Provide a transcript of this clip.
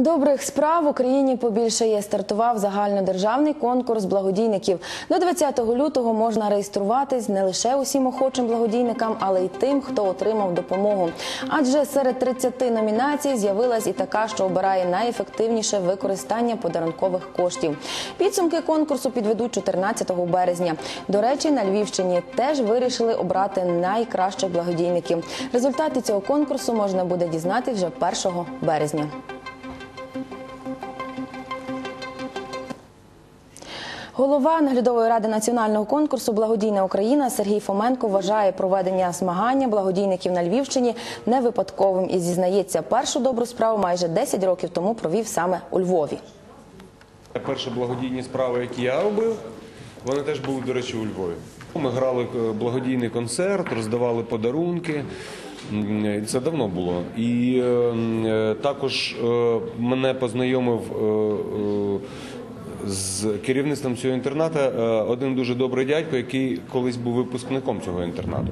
Добрих справ в Україні побільшає. Стартував загальнодержавний конкурс благодійників. До 20 лютого можна реєструватись не лише усім охочим благодійникам, але й тим, хто отримав допомогу. Адже серед 30 номінацій з'явилась і така, що обирає найефективніше використання подарункових коштів. Підсумки конкурсу підведуть 14 березня. До речі, на Львівщині теж вирішили обрати найкращих благодійників. Результати цього конкурсу можна буде дізнати вже 1 березня. Голова наглядової ради національного конкурсу Благодійна Україна Сергій Фоменко вважає проведення змагання благодійників на Львівщині не випадковим і зізнається, першу добру справу майже 10 років тому провів саме у Львові. Перші благодійні справи, які я робив, вони теж були, до речі, у Львові. Ми грали е, благодійний концерт, роздавали подарунки. Це давно було. І е, е, також е, мене познайомив е, е, з керівництвом цього інтернату е, один дуже добрий дядько, який колись був випускником цього інтернату.